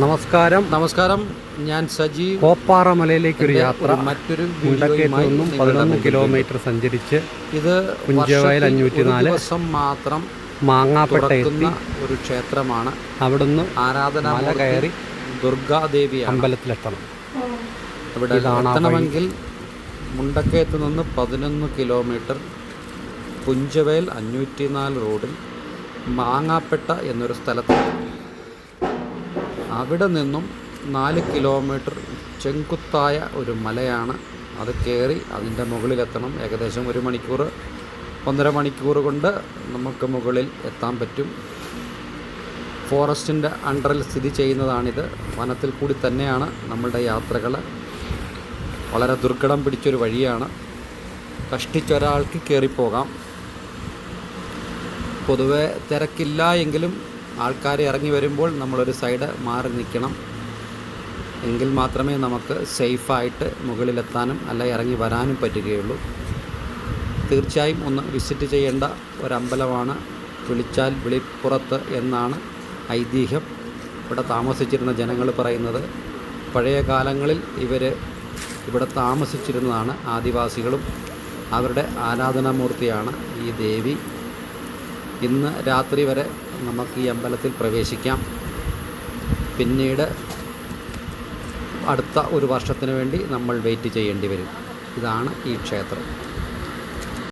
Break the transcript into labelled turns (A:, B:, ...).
A: നമസ്കാരം.
B: നമസ്കാരം. ഞാൻ സജീവ്
A: കോപ്പാറ മലയിലേക്കൊരു
B: എന്റെ
A: യാത്ര
B: മറ്റൊരു
A: മുണ്ടക്കയത്ത്
B: വീഡിയോയുമായി
A: പതിനൊന്ന് കിലോമീറ്റർ സഞ്ചരിച്ച്
B: ഇത് കുഞ്ചവയൽ
A: അഞ്ഞൂറ്റി നാല്
B: ദിവസം മാത്രം
A: മാങ്ങാപ്പെട്ട എത്തി.
B: ഒരു ക്ഷേത്രമാണ്.
A: അവിടുന്ന്
B: ആരാധന
A: മല കയറി
B: ദുർഗാദേവി
A: അമ്പലത്തിലെത്തണം.
B: ഇവിടെ എത്തണമെങ്കിൽ മുണ്ടക്കയത്ത് നിന്ന് പതിനൊന്ന് കിലോമീറ്റർ കുഞ്ചവയൽ അഞ്ഞൂറ്റി നാല് റോഡിൽ മാങ്ങാപ്പെട്ട എന്നൊരു സ്ഥലത്ത് അവിടെ നിന്നും നാല് കിലോമീറ്റർ ചെങ്കുത്തായ ഒരു മലയാണ് അത് കയറി അതിന്റെ മുകളിലെത്തണം. ഏകദേശം ഒരു മണിക്കൂർ ഒന്നര മണിക്കൂർ കൊണ്ട് നമുക്ക് മുകളിൽ എത്താൻ പറ്റും. ഫോറസ്റ്റിന്റെ അണ്ടറിൽ സ്ഥിതി ചെയ്യുന്നതാണിത്. വനത്തിൽ കൂടി തന്നെയാണ് നമ്മളുടെ യാത്രകൾ വളരെ ദുർഘടം പിടിച്ചൊരു വഴിയാണ്. കഷ്ടിച്ചൊരാൾക്ക് കയറിപ്പോകാം. പൊതുവെ തിരക്കില്ല എങ്കിലും ആൾക്കാർ ഇറങ്ങി വരുമ്പോൾ നമ്മളൊരു സൈഡ് മാറി നിൽക്കണം. എങ്കിൽ മാത്രമേ നമുക്ക് സേഫായിട്ട് മുകളിലെത്താനും അല്ല ഇറങ്ങി വരാനും പറ്റുകയുള്ളൂ. തീർച്ചയായും ഒന്ന് വിസിറ്റ് ചെയ്യേണ്ട ഒരമ്പലമാണ് വിളിച്ചാൽ വിളിപ്പുറത്ത് എന്നാണ് ഐതിഹ്യം. ഇവിടെ താമസിച്ചിരുന്ന ജനങ്ങൾ പറയുന്നത്. പഴയ കാലങ്ങളിൽ ഇവർ ഇവിടെ താമസിച്ചിരുന്നതാണ് ആദിവാസികളും. അവരുടെ ആരാധനാമൂർത്തിയാണ് ഈ ദേവി. ഇന്ന് രാത്രി വരെ നമുക്ക് ഈ അമ്പലത്തിൽ പ്രവേശിക്കാം. പിന്നീട് അടുത്ത ഒരു വർഷത്തിന് വേണ്ടി നമ്മൾ വെയിറ്റ് ചെയ്യേണ്ടി വരും. ഇതാണ് ഈ ക്ഷേത്രം.